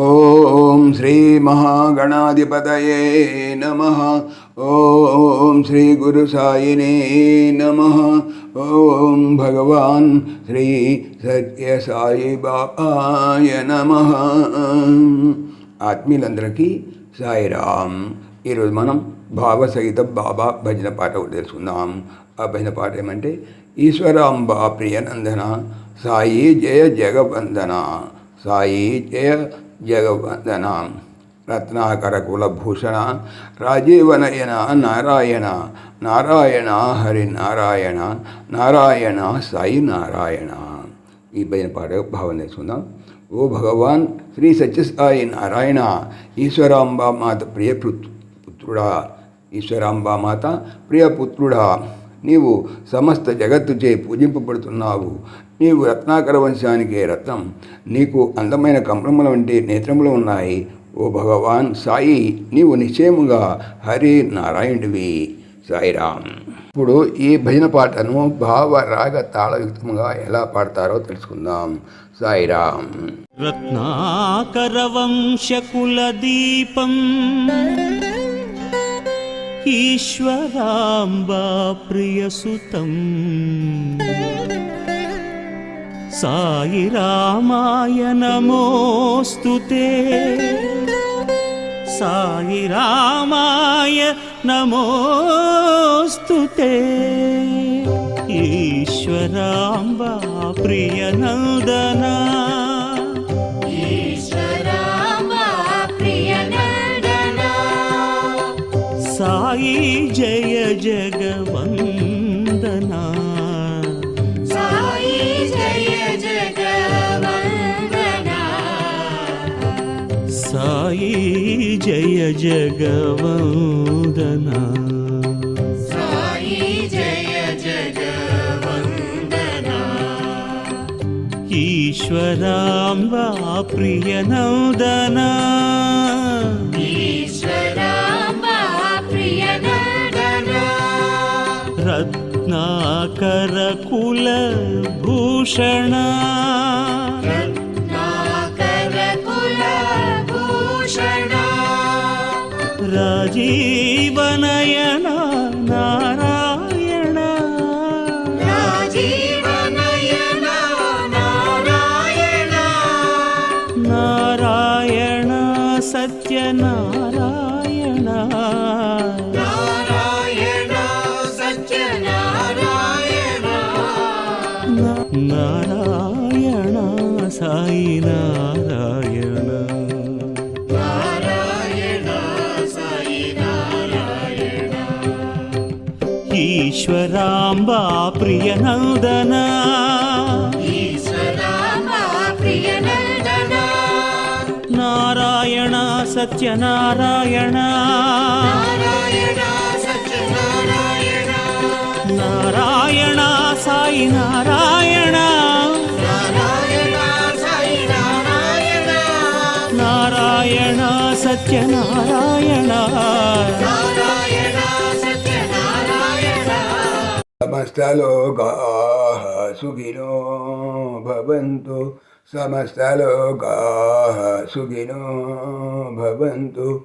ఓం శ్రీ మహాగణాధిపతయే నమ. ఓం శ్రీ గురు సాయినే నమ. ఓం భగవాన్ శ్రీ సత్య సాయి బాబాయ నమ. ఆత్మీయులందరికీ సాయిరామ్. ఈరోజు మనం భావసహిత బాబా భజన పాట ఒకటి తెలుసుకుందాం. ఆ భజన పాట ఏమంటే ఈశ్వరాంబా ప్రియనందన సాయి జయ జగవందన సాయి జయ జగవందన రత్నాకర కులభూషణ రాజీవనయన నారాయణ నారాయణ హరి నారాయణ నారాయణ సాయి నారాయణ ఈ భజన పాట భావన చేసుకుందాం ఓ భగవాన్ శ్రీ సత్యసాయి నారాయణ ఈశ్వరాంబ మాత ప్రియ పుత్రుడా ఈశ్వరాంబ మాత ప్రియ నీవు సమస్త జగత్తుచే పూజింపబడుతున్నావు. నీవు రత్నాకర వంశానికే రత్నం. నీకు అందమైన కంపముల వంటి నేత్రములు ఉన్నాయి. ఓ భగవాన్ సాయి నీవు నిశ్చయముగా హరి నారాయణుడివి. సాయిరామ్ ఇప్పుడు ఈ భజన పాటను భావ రాగ తాళయుక్తముగా ఎలా పాడతారో తెలుసుకుందాం. సాయిరామ్ రత్నాకర వంశకుల దీపం. ईश्वराम्बा प्रियसुतम् साई रामाय नमोऽस्तु ते साई रामाय नमोऽस्तु ते ईश्वराम्बा प्रियनन्दना జయ జగవందనా साई जय जगवन्दना సాయి జయ జగవందనా साई जय जगवन्दना रत्नाकरकुलभूषण रत्नाकरकुलभूषण राजीवनयन नारायण राजीवनयन नारायण नारायण सत्यनारायण నారాయణ సాయి నారాయణ. నారాయణ సాయి నారాయణ. ఈశ్వరాంబా ప్రియనందన నారాయణ సత్యనారాయణ. సాయి నారాయణ. నారాయణ సత్యనారాయణ. సమస్తలోకా సుఖినో భవంతు. సమస్తలోకాः సుఖినో భవంతు.